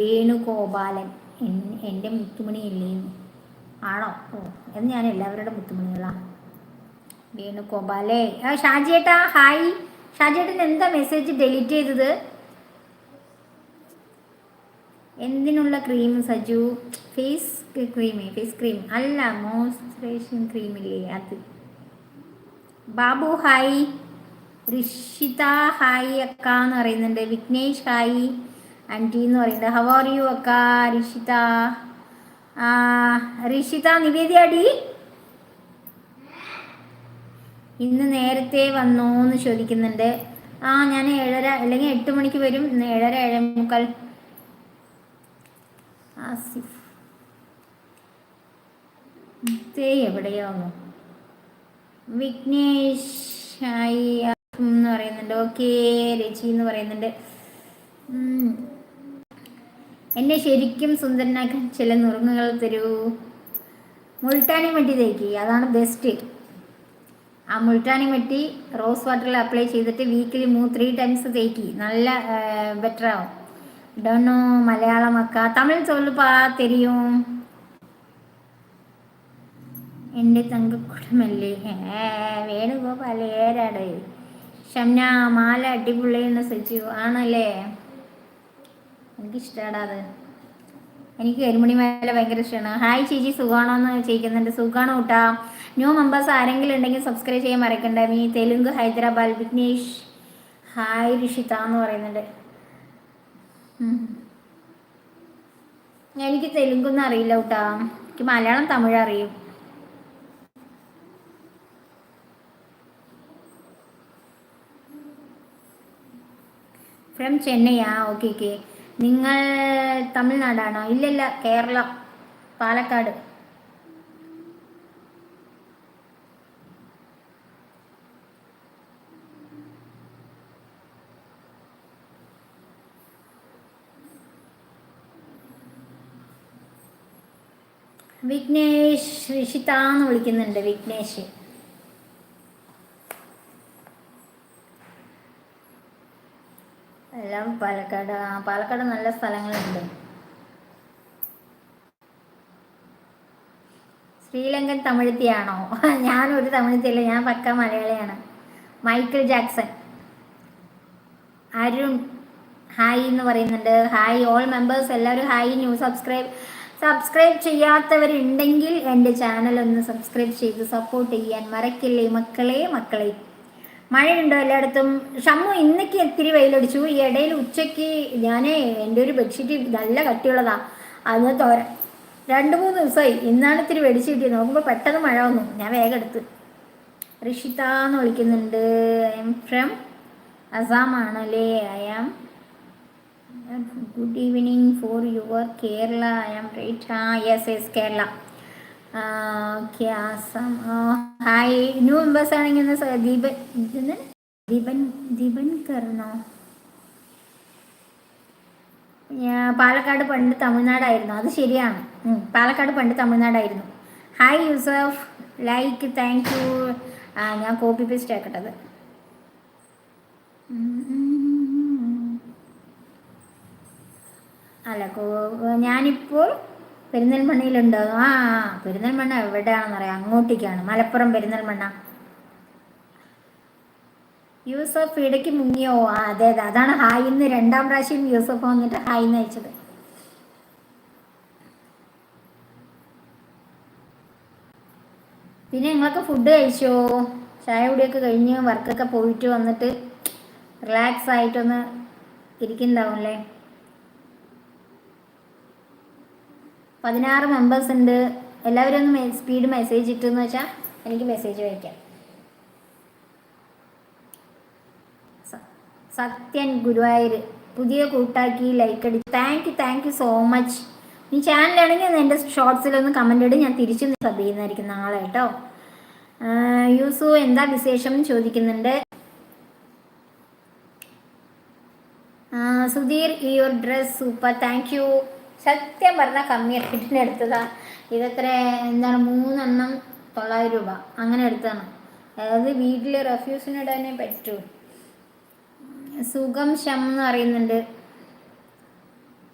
വേണുഗോപാലൻ. എന്റെ മുത്തുമണിയല്ലേ ആണോ? ഓ എന്ന് ഞാൻ എല്ലാവരുടെ മുത്തുമണികളാണ് വേണുഗോപാലേ. ആ ഷാജിയേട്ടാ ഹായ്. ഷാജിയേട്ടൻ എന്താ മെസ്സേജ് ഡിലീറ്റ് ചെയ്തത്? എന്തിനുള്ള ക്രീം സജു? ഫേസ് ക്രീമേ ഫേസ് ക്രീം അല്ല മോയ്സ്ചറൈസിങ് ക്രീമില്ലേ അത്. ബാബു ഹായ്. ഋഷിത ഹായ് അക്ക എന്ന് പറയുന്നുണ്ട്. വിഘ്നേഷ് ഹായ്. ആന്റി എന്ന് പറയുന്നത്. ഹവ് ആർ യു അക്ക? ഋഷിത. ഋഷിത നിവേദിയാടി? ഇന്ന് നേരത്തെ വന്നോ എന്ന് ചോദിക്കുന്നുണ്ട്. ആ ഞാൻ ഏഴര അല്ലെങ്കിൽ എട്ട് മണിക്ക് വരും. ഏഴര ഏഴേ മുക്കാൽ ആസിഫ്. തേ എവിടെയാണോ. വിഘ്നേഷ് എന്ന് പറയുന്നുണ്ട്. ഓക്കെ രചി എന്ന് പറയുന്നുണ്ട്. എന്നെ ശരിക്കും സുന്ദരനാക്കാൻ ചില നുറുങ്ങുകൾ തരൂ. മുൾട്ടാനി മട്ടി തേക്കി അതാണ് ബെസ്റ്റ് ആ മുൾട്ടാനി മട്ടി റോസ് വാട്ടറിൽ അപ്ലൈ ചെയ്തിട്ട് വീക്കിലി മൂ ത്രീ ടൈംസ് തേക്കി. നല്ല ബെറ്റർ ആവും. ഡോണോ മലയാളം അക്ക. തമിഴ് ചൊല്ലുപ്പാ തെരിയും. എന്റെ തങ്കക്കുടമല്ലേ? വേണുഗോപാൽ ഏരാട് ഷംന മാല അടിപൊളിയെന്ന് സജീവ് ആണല്ലേ? എനിക്കിഷ്ടമാടാ എനിക്ക് കരിമണി മേല ഭയങ്കര ഇഷ്ടമാണ് ഹായ് ചേച്ചി സുഖമാണോ എന്ന് ചോദിക്കുന്നുണ്ട്. സുഖമാണോ കൂട്ടാ ന്യൂ മെമ്പേഴ്സ് ആരെങ്കിലും ഉണ്ടെങ്കിൽ സബ്സ്ക്രൈബ് ചെയ്യാൻ മറക്കണ്ട. മീ തെലുങ്ക് ഹൈദരാബാദ് വിഘ്നേഷ്. ഹായ് ഋഷിത എന്ന് പറയുന്നുണ്ട്. എനിക്ക് തെലുങ്കൊന്നും അറിയില്ല കൂട്ടാ എനിക്ക് മലയാളം തമിഴ് അറിയും. ഫ്രം ആ ഓക്കെ ഓക്കെ നിങ്ങൾ തമിഴ്നാടാണോ? ഇല്ലല്ല കേരളം പാലക്കാട്. വിഘ്നേഷ് ഋഷിത എന്ന് വിളിക്കുന്നുണ്ട് വിഘ്നേഷ്. എല്ലാം പാലക്കാട് ആ പാലക്കാട് നല്ല സ്ഥലങ്ങളുണ്ട്. ശ്രീലങ്കൻ തമിഴത്തിയാണോ? ഒരു തമിഴത്തിയല്ല ഞാൻ പക്ക മലയാളിയാണ്. Michael Jackson. അരുൺ ഹായ് എന്ന് പറയുന്നുണ്ട്. ഹായ് ഓൾ മെമ്പേഴ്സ് എല്ലാവരും ഹായ് ന്യൂ സബ്സ്ക്രൈബ് സബ്സ്ക്രൈബ് ചെയ്യാത്തവരുണ്ടെങ്കിൽ എന്റെ ചാനൽ ഒന്ന് സബ്സ്ക്രൈബ് ചെയ്ത് സപ്പോർട്ട് ചെയ്യാൻ മറക്കില്ലേ മക്കളെ? മക്കളെ മഴയുണ്ടോ എല്ലായിടത്തും? ഷമ്മു ഇന്നേക്ക് ഇത്തിരി വെയിലടിച്ചു. ഈ ഇടയിൽ ഉച്ചയ്ക്ക് ഞാൻ എന്റെ ഒരു ബെഡ്ഷീറ്റ് നല്ല കട്ടിയുള്ളതാ. അന്ന് തോര രണ്ട് മൂന്ന് ദിവസമായി. ഇന്നാണ് ഇത്തിരി വെടിച്ച് കിട്ടിയത്. നോക്കുമ്പോൾ പെട്ടെന്ന് മഴ വന്നു. ഞാൻ വേഗം എടുത്ത്. ഋഷിത എന്ന് വിളിക്കുന്നുണ്ട്. ഐ എം ഫ്രം അസാം ആണല്ലേ? I am good evening for your Kerala I am right ah yes yes Kerala hi. New members ആണെങ്കിൽ ദീപൻ ദീപൻ ദീപൻകറിനോ ഞാ- പാലക്കാട് പണ്ട് തമിഴ്നാടായിരുന്നു. അത് ശരിയാണ്. പാലക്കാട് പണ്ട് തമിഴ്നാടായിരുന്നു. Hi Yusuf. Like thank you ആ ഞാൻ കോപ്പി പേസ്റ്റ് ആക്കട്ടത്. അല്ല ഞാനിപ്പോൾ പെരിന്തൽമണ്ണയിലുണ്ട്. ആ പെരിന്തൽമണ്ണ എവിടെയാണെന്നറിയാം. അങ്ങോട്ടേക്കാണ്. മലപ്പുറം പെരിന്തൽമണ്ണ. യൂസഫ് ഇടയ്ക്ക് മുങ്ങിയോ? ആ അതെ അതെ. അതാണ് ഹായ് ഇന്ന് രണ്ടാം പ്രാവശ്യം യൂസഫ് വന്നിട്ട് ഹായ് എന്ന് അയച്ചത് പിന്നെ ഞങ്ങളൊക്കെ ഫുഡ് കഴിച്ചോ? ചായ കുടിയൊക്കെ കഴിഞ്ഞ് വർക്കൊക്കെ പോയിട്ട് വന്നിട്ട് റിലാക്സ് ആയിട്ടൊന്ന് ഇരിക്കുന്നുണ്ടാവും അല്ലേ? പതിനാറ് മെമ്പേഴ്സ് ഉണ്ട്. എല്ലാവരും ഒന്ന് സ്പീഡ് മെസ്സേജ് ഇട്ടെന്ന് വെച്ചാൽ എനിക്ക് മെസ്സേജ് വയ്ക്കാം സത്യൻ ഗുരുവായൂർ പുതിയ കൂട്ടാക്കി ലൈക്ക് അടി thank you thank you so much ഈ ചാനലാണെങ്കിൽ എന്റെ ഷോർട്സിലൊന്ന് കമന്റ് ഇടും. ഞാൻ തിരിച്ചും സബ് ചെയ്യുന്നതായിരിക്കും നാളെ കേട്ടോ. യൂസു എന്താ വിശേഷം ചോദിക്കുന്നുണ്ട്. Sudheer your dress super thank you സത്യം പറഞ്ഞാൽ കമ്മി റേറ്റിന് എടുത്തതാ. ഇതെത്ര എന്താണ്? മൂന്നെണ്ണം തൊള്ളായിരം രൂപ. അങ്ങനെ എടുത്തതാണ്. അതായത് വീട്ടിൽ റെഫ്യൂസിന് ഇടാനേ പറ്റൂ. സുഖം ശം എന്ന് പറയുന്നുണ്ട്.